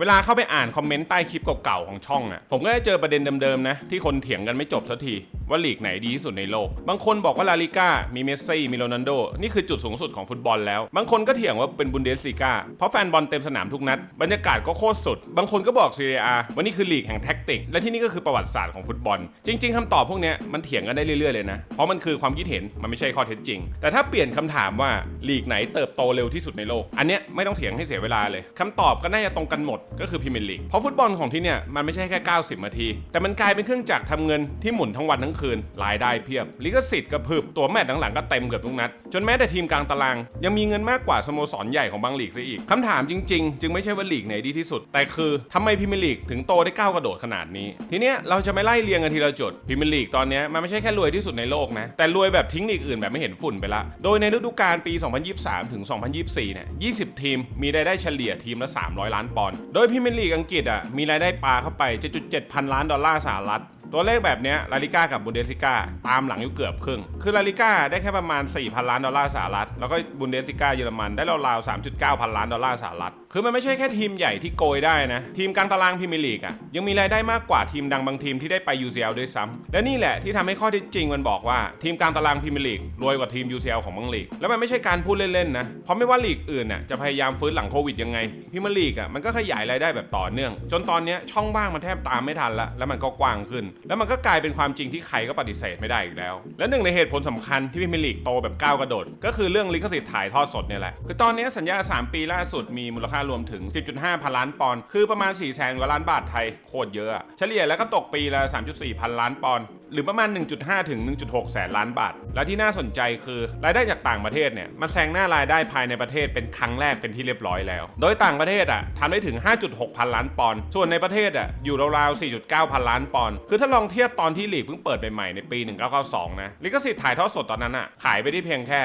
เวลาเข้าไปอ่านคอมเมนต์ใต้คลิปเก่าๆของช่องอะผมก็ได้เจอประเด็นเดิมๆนะที่คนเถียงกันไม่จบสักที ว่าลีกไหนดีที่สุดในโลก บางคนบอกว่าลาลิก้ามีเมสซี่มีโรนัลโดนี่คือจุดสูงสุดของฟุตบอลแล้ว บางคนก็เถียงว่าเป็นบุนเดสลีกาเพราะแฟนบอลเต็มสนามทุกนัด บรรยากาศก็โคตรสุด บางคนก็บอกซีเรียว่านี่คือลีกแห่งแท็กติก และที่นี่ก็คือประวัติศาสตร์ของฟุตบอล จริง ๆคำตอบพวกนี้มันเถียงกันได้เรื่อยๆเลยนะ เพราะมันคือความคิดเห็นมันไม่ใช่ข้อเท็จจริง แต่ถ้าเปลี่ยนคำถามว่าลีกไหนเติบโตเร็วที่สุดในโลก อันเนี้ยไม่ต้องเถียงให้เสียเวลาเลยคำตอบก็น่าจะตรงกันหมดก็คือพรีเมียร์ลีกเพราะฟุตบอลของที่เนี่ยมันไม่ใช่แค่ 90นาที แต่มันกลายเป็นเครื่องจักรทำเงินที่หมุนทั้งวันทั้งคืนรายได้เพียบ ลิขสิทธิ์กระพึบตัวแมตช์หลังๆก็เต็มเกือบทุกนัด จนแม้แต่ทีมกลางตาราง ยังมีเงินมากกว่าสโมสรใหญ่ของบางลีกซะอีกคำถามจริง ๆ จึงไม่ใช่ว่าลีกไหนดีที่สุด แต่คือทำไมพรีเมียร์ลีกถึงโตได้ก้าวกระโดดขนาดนี้ ทีเนี้ยเราจะไม่ไล่เรียงกันทีละจุดพรีเมียร์ลีกตอนเนี้ยมันไม่ใช่แค่รวยที่สุดในโลกนะแต่รวยแบบทิ้งลีกอื่นแบบไม่เห็นฝุ่นไปละโดยในฤดูกาลปี 2023 ถึง 2024 เนี่ย 20 ทีม มีรายได้เฉลี่ยทีมละ 300 ล้านปอนด์ โดยพรีเมียร์ลีกอังกฤษอะ มีรายได้ปาเข้าไป 7.7 พันล้านดอลลาร์สหรัฐ ตัวเลขแบบนี้ลาลิก้ากับบุนเดสลิก้าตามหลังอยู่เกือบครึ่ง คือลาลิก้าได้แค่ประมาณ 4,000 ล้านดอลลาร์สหรัฐ แล้วก็บุนเดสลิก้าเยอรมันได้ราวๆ3.9 พันล้านดอลลาร์สหรัฐ คือมันไม่ใช่แค่ทีมใหญ่ที่โกยได้นะ ทีมกลางตารางพรีเมียร์ลีกอะยังมีรายได้มากกว่าทีมดังบางทีมที่ได้ไป UCL ด้วยซ้ำและนี่แหละที่ทำให้ข้อเท็จจริงมันบอกว่าทีมกลางตารางพรีเมียร์ลีกรวยกว่าทีม UCL ของบางลีก แล้วมันไม่ใช่การพูดเล่นๆนะ เพราะไม่ว่าลีกอื่นน่ะจะพยายามฟื้นหลังโควิดยังไงพรีเมียร์ลีกอะมันก็ขยายรายได้แบบต่อเนื่อง จนตอนนี้ช่องว่างมันแทบตามไม่ทันละแล้วมันก็กว้างขึ้นแล้วมันก็กลายเป็นความจริงที่ใครก็ปฏิเสธไม่ได้อีกแล้ว และหนึ่งในเหตุผลสำคัญที่พิมลีกโตแบบก้าวกระโดด ก็คือเรื่องลิขสิทธิ์ถ่ายทอดสดเนี่ยแหละ คือตอนนี้สัญญา 3 ปีล่าสุดมีมูลค่ารวมถึง 10.5 พันล้านปอนด์ คือประมาณ4แสนกว่าล้านบาทไทย โคตรเยอะอะ เฉลี่ยแล้วก็ตกปีละ 3.4 พันล้านปอนด์ หรือประมาณ 1.5 ถึง 1.6 แสนล้านบาท และที่น่าสนใจคือรายได้จากต่างประเทศเนี่ยมันแซงหน้ารายได้ภายในประเทศเป็นครั้งแรกเป็นที่เรียบร้อยแล้ว โดยต่างประเทศอะทำได้ถึง 5.6 พันล้านปอนด์ส่วนในประเทศอะอยู่ราวๆ 4.9 พันล้านปอนด์คือถ้าลองเทียบตอนที่ลีกเพิ่งเปิดใหม่ๆในปี 1992 นะลิขสิทธิ์ถ่ายทอดสดตอนนั้นอะขายไปได้เพียงแค่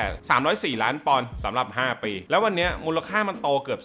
304 ล้านปอนด์สำหรับ 5 ปี แล้ววันนี้มูลค่ามันโตเกือบ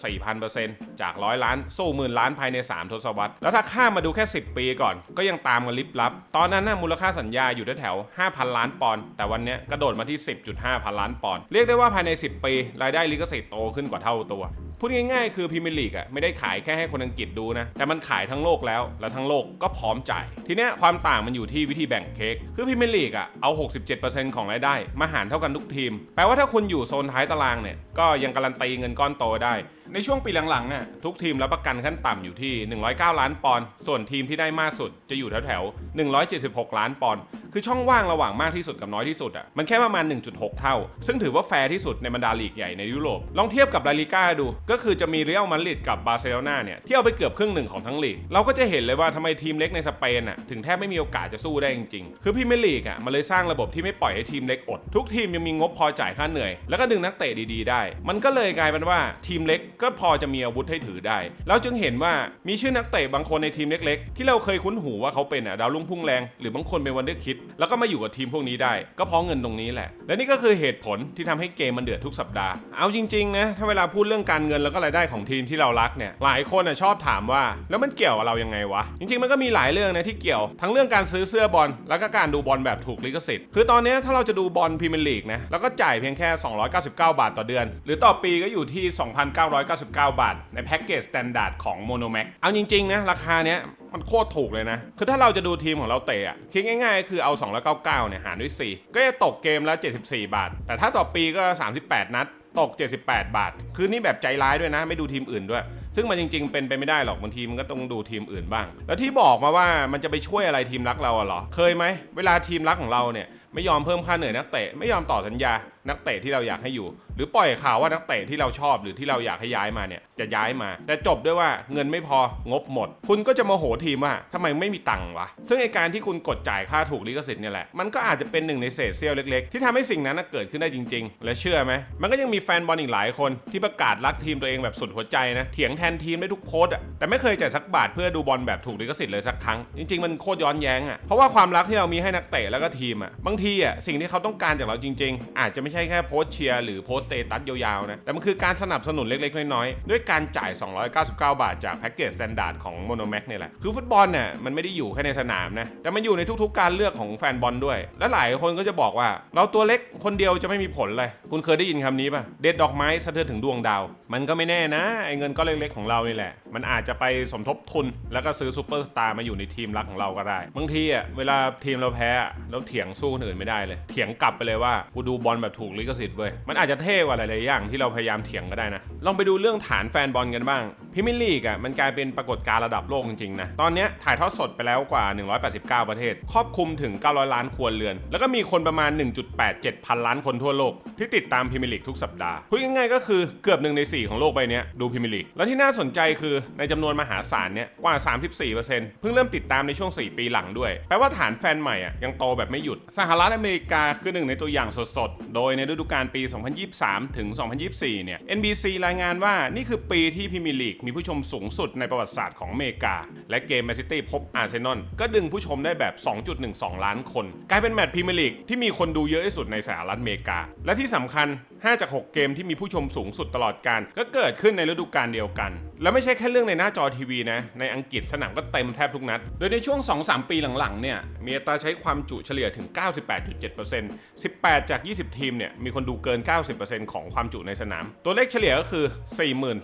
4,000%จาก100ล้านสู้หมื่นล้านภายใน 3 ทศวรรษแล้วถ้าข้ามมาดูแค่ 10 ปีก่อน ก็ยังตามกันลิบลับ ตอนนั้นน่ะมูลค่าสัญญาอยู่แถวๆ5,000 ล้านปอนด์แต่วันนี้กระโดดมาที่ 10.5 พันล้านปอนด์เรียกได้ว่าภายใน 10 ปี รายได้ลิขสิทธิ์โตขึ้นกว่าเท่าตัว พูดง่ายๆ คือพรีเมียร์ลีกอะไม่ได้ขายแค่ให้คนอังกฤษดูนะ แต่มันขายทั้งโลกแล้ว และทั้งโลกก็พร้อมจ่าย ทีเนี้ยความต่างมันอยู่ที่วิธีแบ่งเค้กคือพรีเมียร์ลีกอะเอา 67%ของรายได้มาหารเท่ากันทุกทีม แปลว่าถ้าคุณอยู่โซนท้ายตารางเนี่ยก็ยังการันตีเงินก้อนโตได้ ในช่วงปีหลังๆน่ะทุกทีมรับประกันขั้นต่ำอยู่ที่ 109 ล้านปอนด์ส่วนทีมที่ได้มากสุดจะอยู่แถวๆ 176 ล้านปอนด์คือช่องว่างระหว่างมากที่สุดกับน้อยที่สุดอะมันแค่ประมาณ 1.6 เท่า ซึ่งถือว่าแฟร์ที่สุดในบรรดาลีกใหญ่ในยุโรปลองเทียบกับลาลิก้าดู ก็คือจะมีเรอัลมาดริดกับบาร์เซโลนาเนี่ยที่เอาไปเกือบครึ่งหนึ่งของทั้งลีกเราก็จะเห็นเลยว่าทำไมทีมเล็กในสเปนอะถึงแทบไม่มีโอกาสจะสู้ได้จริงๆคือพรีเมียร์ลีกอะมันเลยสร้างระบบที่ไม่ปล่อยให้ทีมเล็กอด ทุกทีมยังมีงบพอจ่ายค่าเหนื่อย แล้วก็ดึงนักเตะดีๆ ได้ มันก็เลยกลายเป็นว่าทีมเล็กก็พอจะมีอาวุธให้ถือได้ เราจึงเห็นว่ามีชื่อนักเตะบางคนในทีมเล็ก ๆ ที่เราเคยคุ้นหูว่าเขาเป็นอะดาวรุ่งพุ่งแรง หรือบางคนเป็นวันเดอร์คิด แล้วก็มาอยู่กับทีมพวกนี้ได้ ก็เพราะเงินตรงนี้แหละ และนี่ก็คือเหตุผลที่ทำให้เกมมันเดือดทุกสัปดาห์ เอาจริงๆนะถ้าเวลาพูดเรื่องการเงินแล้วก็รายได้ของทีมที่เรารักเนี่ยหลายคนอะชอบถามว่า แล้วมันเกี่ยวกับเรายังไงวะจริงๆมันก็มีหลายเรื่องนะที่เกี่ยวทั้งเรื่องการซื้อเสื้อบอลแล้วก็การดูบอลแบบถูกลิขสิทธิ์คือตอนนี้ถ้าเราจะดูบอลพรีเมียร์ลีกนะแล้วก็จ่ายเพียงแค่ 299 บาทต่อเดือน หรือต่อปีก็อยู่ที่ 2,999 99 บาท ในแพ็กเกจสแตนดาร์ดของโมโนแม็กเอาจริงๆนะราคาเนี้ยมันโคตรถูกเลยนะ คือถ้าเราจะดูทีมของเราเตะอะคิดง่ายๆ คือเอา 299 เนี่ยหารด้วย 4 ก็จะตกเกมละ 74 บาท แต่ถ้าต่อปีก็ 38 นัดตก 78 บาท คือนี่แบบใจร้ายด้วยนะ ไม่ดูทีมอื่นด้วย ซึ่งมันจริง ๆ เป็นไปไม่ได้หรอกบางทีมันก็ต้องดูทีมอื่นบ้าง แล้วที่บอกมาว่ามันจะไปช่วยอะไรทีมรักเราอะเหรอ เคยไหมเวลาทีมรักของเราเนี่ยไม่ยอมเพิ่มค่าเหนื่อยนักเตะไม่ยอมต่อสัญญา นักเตะที่เราอยากให้อยู่ หรือปล่อยข่าวว่านักเตะที่เราชอบหรือที่เราอยากให้ย้ายมาเนี่ยจะย้ายมา แต่จบด้วยว่าเงินไม่พองบหมด คุณก็จะโมโหทีมว่าทำไมไม่มีตังค์วะซึ่งไอการที่คุณกดจ่ายค่าถูกลิขสิทธิ์เนี่ยแหละมันก็อาจจะเป็นหนึ่งในเศษเสี้ยวเล็ก ๆ ที่ทำให้สิ่งนั้นเกิดขึ้นได้จริง ๆ และเชื่อไหมมันก็ยังมีแฟนบอลอีกหลายคนที่ประกาศรักทีมตัวเองแบบสุดหัวใจนะเถียงทนทีมได้ทุกโพสต์อะแต่ไม่เคยจ่ายสักบาทเพื่อดูบอลแบบถูกลิขสิทธิ์เลยสักครั้ง จริง ๆ มันโคตรย้อนแย้งอะเพราะว่าความรักที่เรามีให้นักเตะแล้วก็ทีมอะบางทีอะสิ่งที่เขาต้องการจากเราจริง ๆ อาจจะไม่ใช่แค่โพสต์เชียร์หรือโพสต์สเตตัสยาวๆนะแต่มันคือการสนับสนุนเล็กๆน้อยๆด้วยการจ่าย 299 บาทจากแพ็กเกจสแตนดาร์ดของโมโนแม็กนี่แหละคือฟุตบอลเนี่ยมันไม่ได้อยู่แค่ในสนามนะแต่มันอยู่ในทุกๆ การเลือกของแฟนบอลด้วย และหลายคนก็จะบอกว่า เราตัวเล็กคนเดียวจะไม่มีผลเลย คุณเคยได้ยินคำนี้ป่ะเด็ดดอกไม้สะเทือนถึงดวงดาว มันก็ไม่แน่นะไอ้เงินก้อนเล็กๆของเรานี่แหละ มันอาจจะไปสมทบทุน แล้วก็ซื้อซูเปอร์สตาร์มาอยู่ในทีมรักของเราก็ได้บางทีอะเวลาทีมเราแพ้แล้วเถียงสู้คนอื่นไม่ได้เลย เถียงกลับไปเลยว่ากูดูบอลแบบถูกลิขสิทธิ์เว้ยมันอาจจะเท่กว่าหลายๆอย่างที่เราพยายามเถียงก็ได้นะลองไปดูเรื่องฐานแฟนบอลกันบ้างพรีเมียร์ลีกอะมันกลายเป็นปรากฏการณ์ระดับโลกจริงๆนะตอนนี้ถ่ายทอดสดไปแล้วกว่า 189 ประเทศ ครอบคลุมถึง 900 ล้านครัวเรือน แล้วก็มีคนประมาณ 1.87 พันล้านคนทั่วโลก ที่ติดตามพรีเมียร์ลีกทุกสัปดาห์พูดง่ายๆก็คือเกือบหนึ่งใน 4 ของโลกใบนี้ดูพรีเมียร์ลีกแล้วที่น่าสนใจคือในจำนวนมหาศาลเนี่ยกว่า 34%เพิ่งเริ่มติดตามในช่วง 4 ปีหลังด้วย แปลว่าฐานแฟนใหม่อะยังโตแบบไม่หยุด สหรัฐอเมริกาคือหนึ่งในตัวอย่างสดๆ โดยในฤดูกาลปี 2023 ถึง 2024 เนี่ย NBC รายงานว่านี่คือปีที่พรีเมียร์ลีกมีผู้ชมสูงสุดในประวัติศาสตร์ของอเมริกา และเกมแมนซิตี้พบอาร์เซนอลก็ดึงผู้ชมได้แบบ 2.12 ล้านคน กลายเป็นแมตช์พรีเมียร์ลีกที่มีคนดูเยอะที่สุดในสหรัฐอเมริกา และที่สำคัญ 5 จาก 6 เกมที่มีผู้ชมสูงสุดตลอดการ ก็เกิดขึ้นในฤดูกาลเดียวกัน แล้วไม่ใช่แค่เรื่องในหน้าจอทีวีนะ ในอังกฤษสนามก็เต็มแทบทุกนัด โดยในช่วง 2-3 ปีหลังๆ เนี่ย มีอัตราใช้ความจุเฉลี่ยถึง 98.7% 18 จาก 20 ทีม เนี่ย มีคนดูเกิน 90%ของความจุในสนาม ตัวเลขเฉลี่ยก็คือ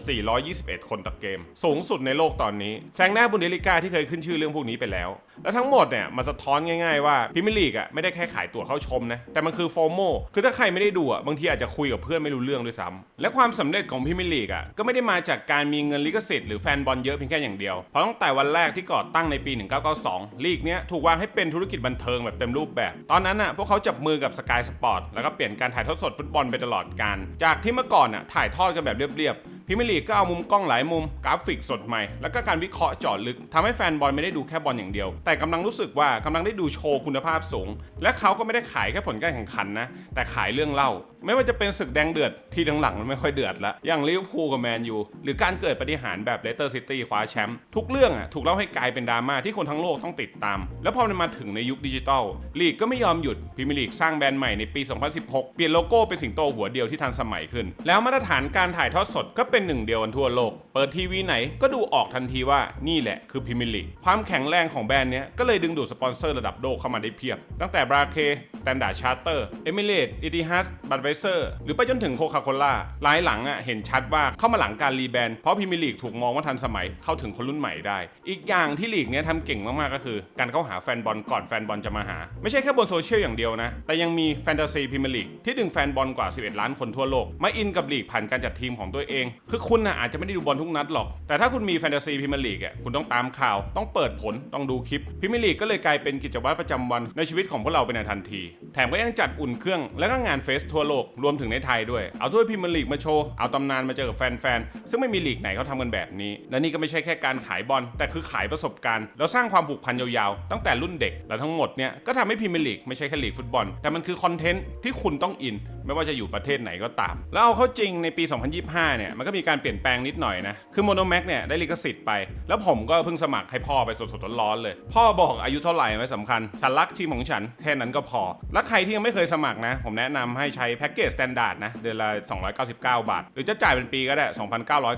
4421 คนต่อเกม สูงสุดในโลกตอนนี้ แซงหน้าบุนเดลิก้าที่เคยขึ้นชื่อเรื่องพวกนี้ไปแล้ว และทั้งหมดเนี่ยมาสะท้อนง่าย ๆว่าพิมลีกอะไม่ได้แค่ขายตั๋วเข้าชมนะ แต่มันคือโฟโมคือถ้าใครไม่ได้ดูอะบางทีอาจจะคุยกับเพื่อนไม่รู้เรื่องด้วยซ้ำและความสำเร็จของพิมลีกอะก็ไม่ได้มาจากการมีเงินลิขสิทธิ์หรือแฟนบอลเยอะเพียงแค่อย่างเดียว เพราะตั้งแต่วันแรกที่ก่อตั้งในปี 1992 ลีกเนี้ยถูกวางให้เป็นธุรกิจบันเทิงแบบเต็มรูปแบบ ตอนนั้นอะพวกเขาจับมือกับสกายสปอร์ตแล้วก็เปลี่ยนการถ่ายทอดสดฟุตบอลไปตลอดการ จากที่เมื่อก่อนอะถ่ายทอดกันแบบเรียบๆ พรีเมียร์ลีกก็เอามุมกล้องหลายมุม กราฟิกสดใหม่ แล้วก็การวิเคราะห์เจาะลึกทำให้แฟนบอลไม่ได้ดูแค่บอลอย่างเดียว แต่กำลังรู้สึกว่ากำลังได้ดูโชว์คุณภาพสูง และเขาก็ไม่ได้ขายแค่ผลการแข่งขันนะ แต่ขายเรื่องเล่า ไม่ว่าจะเป็นศึกแดงเดือดที่หลังๆมันไม่ค่อยเดือดละ อย่างลิเวอร์พูลกับแมนยู หรือการเกิดปฏิหารแบบเลสเตอร์ซิตี้คว้าแชมป์ ทุกเรื่องอะถูกเล่าให้กลายเป็นดราม่าที่คนทั้งโลกต้องติดตาม แล้วพอมันมาถึงในยุคดิจิทัลลีกก็ไม่ยอมหยุดพรีเมียร์ลีกสร้างแบรนด์ใหม่ในปี 2016 เปลี่ยนโลโก้เป็นสิงโตหัวเดียวที่ทันสมัยขึ้น แล้วมาตรฐานการถ่ายทอดสดก็เป็น็นหนึ่งเดียวกันทั่วโลก เปิดทีวีไหนก็ดูออกทันทีว่านี่แหละคือพรีเมียร์ลีความแข็งแรงของแบรนด์เนี้ยก็เลยดึงดูดสปอนเซอร์ระดับโลกเข้ามาได้เพียบ ตั้งแต่บราเคสแตนดาร์ดชาร์เตอร์ เอมิเรตอิติฮัสบัตไวเซอร์ หรือไปจนถึงโคคาโคล่าหลายหลังอะเห็นชัดว่าเข้ามาหลังการรีแบรนด์เพราะพรีเมียร์ลีกถูกมองว่าทันสมัยเข้าถึงคนรุ่นใหม่ได้ อีกอย่างที่ลีกเนี้ยทำเก่งมากๆก็คือ การเข้าหาแฟนบอลก่อนแฟนบอลจะมาหา ไม่ใช่แค่บนโซเชียลอย่างเดียวนะ แต่ยังมีแฟนตาซีพรีเมียร์ลีกที่ดึงแฟนบอลกว่า 11 ล้านคนทั่วโลกมาอินกับลีกผ่านการจัดทีมของตัวเองคือคุณนะอาจจะไม่ได้ดูบอลทุกนัดหรอก แต่ถ้าคุณมีแฟนตาซีพรีเมียร์ลีกอะคุณต้องตามข่าว ต้องเปิดผล ต้องดูคลิปพรีเมียร์ลีกก็เลยกลายเป็นกิจวัตรประจำวันในชีวิตของพวกเราไปในทันที แถมก็ยังจัดอุ่นเครื่อง และก็งานเฟสทั่วโลก รวมถึงในไทยด้วย เอาถ้วยพรีเมียร์ลีกมาโชว์ เอาตำนานมาเจอกับแฟนๆ ซึ่งไม่มีลีกไหนเขาทำกันแบบนี้ และนี่ก็ไม่ใช่แค่การขายบอล แต่คือขายประสบการณ์ แล้วสร้างความผูกพันยาวๆ ตั้งแต่รุ่นเด็ก และทั้งหมดเนี่ยก็ทำให้พรีเมียร์ลีกไม่ใช่แค่ลีกฟุตบอล แต่มันคือคอนเทนต์ที่คุณต้องอิน ไม่ว่าจะอยู่ประเทศไหนก็ตาม แล้วเอาเข้าจริงในปี 2025 เนี่ย มันก็มีการเปลี่ยนแปลงนิดหน่อยนะ คือโมโนแม็กเนี่ยได้ลิขสิทธิ์ไป แล้วผมก็เพิ่งสมัครให้พ่อไปสดๆร้อนๆเลย พ่อบอกอายุเท่าไหร่ไม่สำคัญ ฉันรักทีมของฉันแค่นั้นก็พอ แล้วใครที่ยังไม่เคยสมัครนะ ผมแนะนำให้ใช้แพ็กเกจสแตนดาร์ดนะ เดือนละ 299 บาท หรือจะจ่ายเป็นปีก็ได้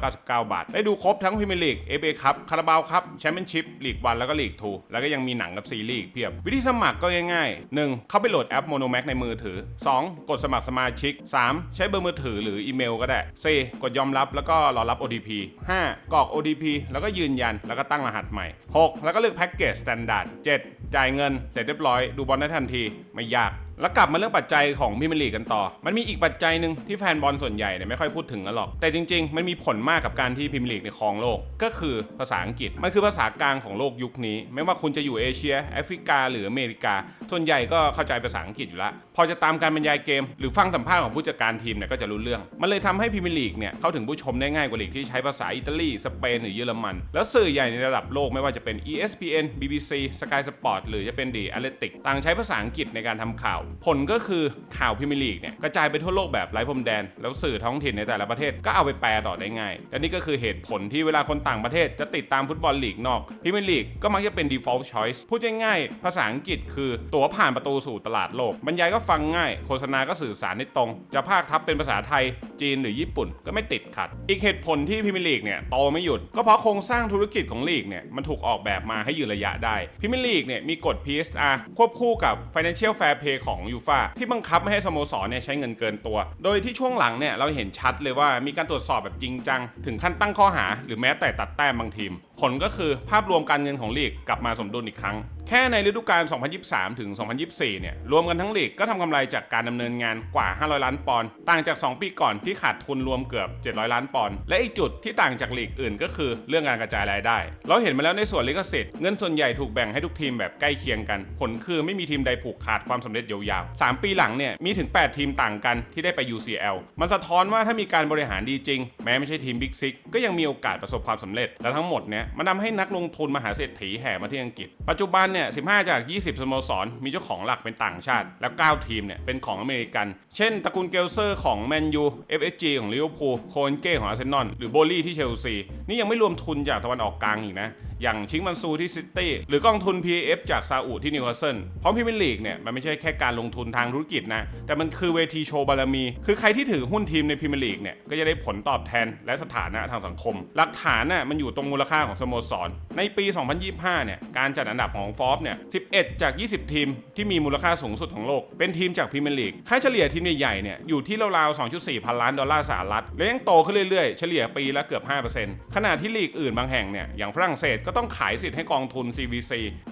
2,999 บาท ได้ดูครบทั้งพรีเมียร์ลีก FA คัพคาราบาวคัพแชมเปี้ยนชิพลีกวันแล้วก็ลีกทูแล้วก็ยังมีหนังกับซีรีส์เพียบ วิธีสมัครก็ง่ายๆ 1. เข้าไปโหลดแอป Mono Max ในมือถือ 2. กดสมัครสมาชิก 3. ใช้เบอร์มือถือหรืออีเมลก็ได้ 4. กดยอมรับแล้วก็รอรับ OTP 5. กรอก OTP แล้วก็ยืนยันแล้วก็ตั้งรหัสใหม่ 6. แล้วก็เลือกแพ็กเกจสแตนดาร์ด 7. จ่ายเงินเสร็จเรียบร้อยดูบอลได้ทันทีไม่ยากแล้วกลับมาเรื่องปัจจัยของพรีเมลีกันต่อ มันมีอีกปัจจัยหนึ่งที่แฟนบอลส่วนใหญ่เนี่ยไม่ค่อยพูดถึงกันหรอก แต่จริงๆ มันมีผลมากกับการที่พรีเมลีกในครองโลก ก็คือภาษาอังกฤษ มันคือภาษากลางของโลกยุคนี้ ไม่ว่าคุณจะอยู่เอเชีย แอฟริกา หรืออเมริกา ส่วนใหญ่ก็เข้าใจภาษาอังกฤษอยู่ล้วพอจะตามการบรรยายเกม หรือฟังสัมภาษณ์ของผู้จัดการทีมเนี่ยก็จะรู้เรื่อง มันเลยทำให้พรีเมลีกเนี่ยเข้าถึงผู้ชมได้ง่ายกว่าลีกที่ใช้ภาษาอิตาลี สเปน หรือเยอรมัน แล้วสื่อใหญ่ในระดับโลกไม่ว่าจะเป็น ESPN BBC Sky Sport หรือจะเป็น The Athletic ต่างใช้ภาษาอังกฤษในการทำข่าว ผลก็คือข่าวพรีเมียร์ลีกเนี่ยกระจายไปทั่วโลกแบบไร้พรมแดน แล้วสื่อท้องถิ่นในแต่ละประเทศก็เอาไปแปลต่อได้ง่าย และนี่ก็คือเหตุผลที่เวลาคนต่างประเทศจะติดตามฟุตบอลลีกนอกพรีเมียร์ลีกก็มักจะเป็น default choice พูดง่ายๆภาษาอังกฤษคือตั๋วผ่านประตูสู่ตลาดโลก บรรยายก็ฟังง่าย โฆษณาก็สื่อสารได้ตรง จะภาคทับเป็นภาษาไทย จีนหรือญี่ปุ่นก็ไม่ติดขัด อีกเหตุผลที่พรีเมียร์ลีกเนี่ยโตไม่หยุด ก็เพราะโครงสร้างธุรกิจของลีกเนี่ยมันถูกออกแบบมาให้ยืนระยะได้พรีเมียร์ลีกเนี่ยมีกฎ PSR ควบคู่กับ Financial Fair Play ของยูฟาที่บังคับไม่ให้สโมสรเนี่ยใช้เงินเกินตัว โดยที่ช่วงหลังเนี่ยเราเห็นชัดเลยว่ามีการตรวจสอบแบบจริงจัง ถึงขั้นตั้งข้อหา หรือแม้แต่ตัดแต้มบางทีม ผลก็คือภาพรวมการเงินของลีกกลับมาสมดุลอีกครั้ง แค่ในฤดูกาล 2023 ถึง 2024 เนี่ย รวมกันทั้งลีกก็ทำกำไรจากการดำเนินงานกว่า 500 ล้านปอนด์ ต่างจาก 2 ปีก่อนที่ขาดทุนรวมเกือบ 700 ล้านปอนด์ และอีกจุดที่ต่างจากลีกอื่นก็คือเรื่องการกระจายรายได้ เราเห็นมาแล้วในส่วนลิขสิทธิ์ เงินส่วนใหญ่ถูกแบ่งให้ทุกทีมแบบใกล้เคียงกัน ผลคือไม่มีทีมใดผูกขาดความสำเร็จยาวๆ 3 ปีหลังเนี่ย มีถึง 8 ทีมต่างกันที่ได้ไป UCL มันสะท้อนว่าถ้ามีการบริหารดีจริง แม้ไม่ใช่ทีมบิ๊กซิกก็ยังมีโอกาสประสบความสำเร็จ และทั้งหมดเนี่ยมันทำให้นักลงทุนมหาเศรษฐีแห่มาที่อังกฤษ ปัจจุบันเนี่ย15 จาก 20 สโมสร มีเจ้าของหลักเป็นต่างชาติ แล้ว 9 ทีมเนี่ยเป็นของอเมริกัน เช่นตระกูลเกลเซอร์ของแมนยู FSG ของลิเวอร์พูล โคเอนเก้ของอาร์เซนอล หรือโบลี่ที่เชลซี นี่ยังไม่รวมทุนจากตะวันออกกลางอีกนะ อย่างชิงมันซูที่ซิตี้ หรือกองทุน PF จากซาอุที่นิวคาสเซิล เพราะพรีเมียร์ลีกเนี่ยมันไม่ใช่แค่การลงทุนทางธุรกิจนะ แต่มันคือเวทีโชว์บารมี คือใครที่ถือหุ้นทีมในพรีเมียร์ลีกเนี่ย ก็จะได้ผลตอบแทนและสถานะทางสังคม หลักฐานน่ะมันอยู่ตรงมูลค่าของสโมสร ในปี 2025 เนี่ย การจัดอันดับของฟอร์บเนี่ย 11 จาก 20 ทีมที่มีมูลค่าสูงสุดของโลก เป็นทีมจากพรีเมียร์ลีก ค่าเฉลี่ยทีมใหญ่ๆเนี่ยอยู่ที่ราวๆ 2.4 พันล้านดอลลาร์สหรัฐ และยังโตขึ้นเรื่อยๆ เฉลี่ยปีละเกือบ 5%ขณะที่ลีกอื่นบางแห่งเนี่ย อย่างฝรั่งเศสก็ต้องขายสิทธิ์ให้กองทุน CVC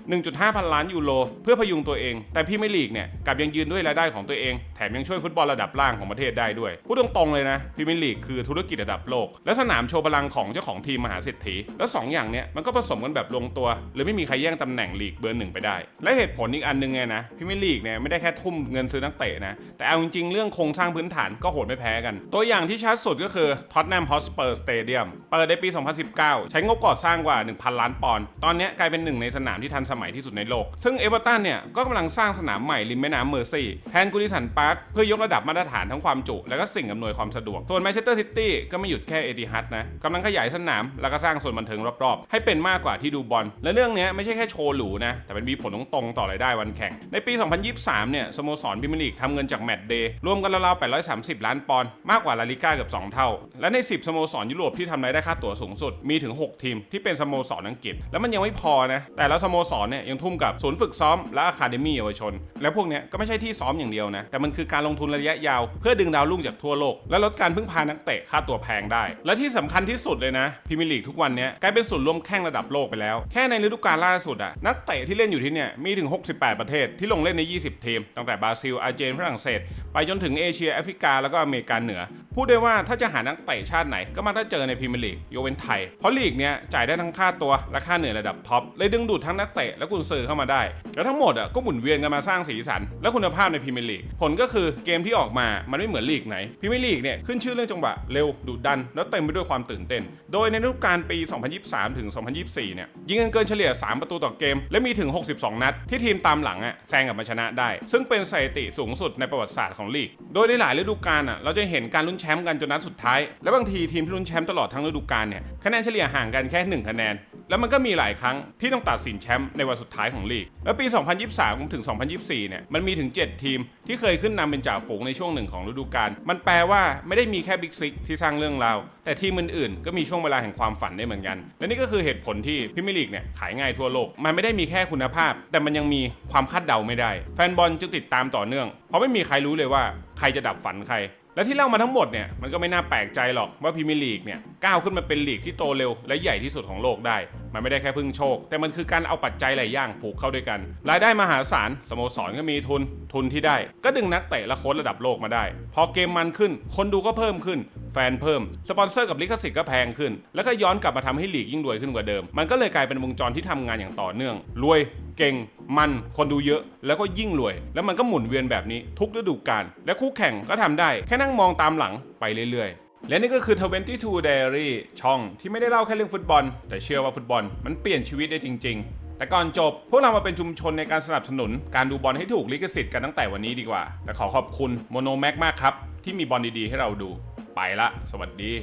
1.5 พันล้านยูโรเพื่อพยุงตัวเอง แต่พรีเมียร์ลีกเนี่ยกลับยังยืนด้วยรายได้ของตัวเอง แถมยังช่วยฟุตบอลระดับล่างของประเทศได้ด้วยพูดตรงๆเลยนะพรีเมียร์ลีกคือธุรกิจระดับโลก และสนามโชว์พลังของเจ้าของทีมมหาเศรษฐีแล้วสอย่างเนี้ยมันก็ผสมกันแบบลงตัวหรือไม่มีใครแย่งตำแหน่งลีกเบอร์หนึ่งไปได้ และเหตุผลอีกอันหนึงไงนะพรีเมียร์ลีกเนี่ยไม่ได้แค่ทุ่มเงินซื้อนักเตะนะ แต่เอาจริงๆเรื่องโครงสร้างพื้นฐานก็โหดไม่แพ้กัน ตัวอย่างที่ชัดสุดก็คือท็อตแนมฮอสเปอร์สเตเดียมเปิดในปี 2019 ใช้งบก่อสร้างกว่า 1,000 ล้านปอนด์ตอนนี้กลายเป็นหนึ่งในสนามที่ทันสมัยที่สุดในโลก ซึ่งเอเวอร์ตันเนี่ยก็กำลังสร้างสนามใหม่ริมแม่น้ำเมอร์ซีแทนกูดิสันพาร์คเพื่อยกระดับมาตรฐานทั้งความจุ และก็สิ่งอำนวยความสะดวกส่วนแมนเชสเตอร์ซิตี้ก็ไม่หยุดแค่เอติฮัดนะกำลังขยายสนามแล้วก็สร้างส่วนบันเทิงรอบๆ ให้เป็นมากกว่าที่ดูบอลและเรื่องนี้ไม่ใช่แค่โชว์หรูนะแต่เป็นมีผลตรงๆต่อรายได้วันแข่ง ในปี 2023 เนี่ยสโมสรพรีเมียร์ลีกทำเงินจากแมตช์เดย์รวมกันราวๆ 830 ล้านปอนด์มากกว่าลาลิก้าเกือบ 2 เท่า และใน 10 สโมสรยุโรปที่ทำรายได้ค่าตั๋วสูงสุดมีถึง 6 ทีม ที่เป็นสโมสรอังกฤษ แล้วมันยังไม่พอนะ แต่ละสโมสรเนี่ยยังทุ่มกับศูนย์ฝึกซ้อมและอะคาเดมี่เยาวชน และพวกเนี้ยก็ไม่ใช่ที่ซ้อมอย่างเดียวนะ แต่มันคือการลงทุนระยะยาว เพื่อดึงดาวรุ่งจากทั่วโลก และลดการพึ่งพานักเตะค่าตัวแพงได้ และที่สำคัญที่สุดเลยนะพรีเมียร์ลีกทุกวันเนี้ยกลายเป็นศูนย์รวมแข่งระดับโลกไปแล้ว แค่ในฤดูกาลล่าสุดอะนักเตะที่เล่นอยู่ที่เนี่ยมีถึง 68 ประเทศที่ลงเล่นใน 20 ทีม ตั้งแต่บราซิลอาร์เจนฝรั่งเศส ไปจนถึงเอเชียแอฟริกาแล้วก็อเมริกาเหนือ พูดได้ว่าถ้าจะหานักเตะชาติไหนก็มาถ้าเจอในพรีเมียร์ลีกยกเว้นไทย เพราะลีกเนี้ยจ่ายได้ทั้งค่าตัวและค่าเหนื่อยระดับท็อปเลยดึงดูดทั้งนักเตะและกุนซือเข้ามาได้ แล้วทั้งหมดอะก็หมุนเวียนกันมาสร้างสีสัน และคุณภาพในพรีเมียร์ลีกผลก็คือเกมที่ออกมามันไม่เหมือนลีกไหนพรีเมียร์ลีกเนี่ยขึ้นชื่อเรื่องจังหวะเร็วดุดัน แล้วเต็มไปด้วยความตื่นเต้น โดยในฤดูกาลปี 2023 ถึง 2024 เนี่ยยิงกันเกินเฉลี่ย 3 ประตูต่อเกม และมีถึง 62 นัด ที่ทีมตามหลังอะแซงกลับมาชนะได้ ซึ่งเป็นสถิติสูงสุดในประวัติศาสตร์ของลีก โดยในหลายฤดูกาลอะเราจะเห็นการลุ้นแชมป์กันจนนัดสุดท้าย และบางทีทีมที่ลุ้นแชมป์ตลอดทั้งฤดูกาลเนี่ยคะแนนเฉลี่ยห่างกันแค่ 1 คะแนน แล้วมันก็มีหลายครั้งที่ต้องตัดสินแชมป์ในวันสุดท้ายของลีก แล้วปี 2023 ถึง 2024 เนี่ยมันมีถึง 7 ทีมที่เคยขึ้นนำเป็นจ่าฝูงในช่วงหนึ่งของฤดูกาล มันแปลว่าไม่ได้มีแค่บิ๊กซิกที่สร้างเรื่องราว แต่ทีมอื่นๆ ก็มีช่วงเวลาแห่งความฝันได้เหมือนกัน และนี่ก็คือเหตุผลที่พรีเมียร์ลีกเนี่ยขายง่ายทั่วโลก มันไม่ได้มีแค่คุณภาพ แต่มันยังมีความคาดเดาไม่ได้ แฟนบอลจึงติดตามต่อเนื่อง เพราะไม่มีใครรู้เลยว่าใครจะดับฝันใคร และที่เล่ามาทั้งหมดเนี่ยมันก็ไม่น่าแปลกใจหรอกว่าพรีเมียร์ลีกเนี่ยก้าวขึ้นมาเป็นลีกที่โตเร็วและใหญ่ที่สุดของโลกได้ มันไม่ได้แค่พึ่งโชค แต่มันคือการเอาปัจจัยหลายอย่างผูกเข้าด้วยกัน รายได้มหาศาลสโมสรก็มีทุนทุนที่ได้ ก็ดึงนักเตะและโค้ชระดับโลกมาได้ พอเกมมันขึ้น คนดูก็เพิ่มขึ้น แฟนเพิ่มสปอนเซอร์กับลิขสิทธิ์ก็แพงขึ้น แล้วก็ย้อนกลับมาทำให้ลีกยิ่งรวยขึ้นกว่าเดิม มันก็เลยกลายเป็นวงจรที่ทำงานอย่างต่อเนื่องรวย เก่ง มันคนดูเยอะ แล้วก็ยิ่งรวย แล้วมันก็หมุนเวียนแบบนี้ทุกฤดูกาลและคู่แข่งก็ทำได้ แค่นั่งมองตามหลังไปเรื่อยๆ และนี่ก็คือ 22 Diary ช่องที่ไม่ได้เล่าแค่เรื่องฟุตบอล แต่เชื่อว่าฟุตบอลมันเปลี่ยนชีวิตได้จริง ๆแต่ก่อนจบ พวกเรามาเป็นชุมชนในการสนับสนุน การดูบอลให้ถูกลิขสิทธิ์กันตั้งแต่วันนี้ดีกว่า และขอขอบคุณโมโนแม็กมากครับ ที่มีบอลดีๆ ให้เราดู ไปละ สวัสดี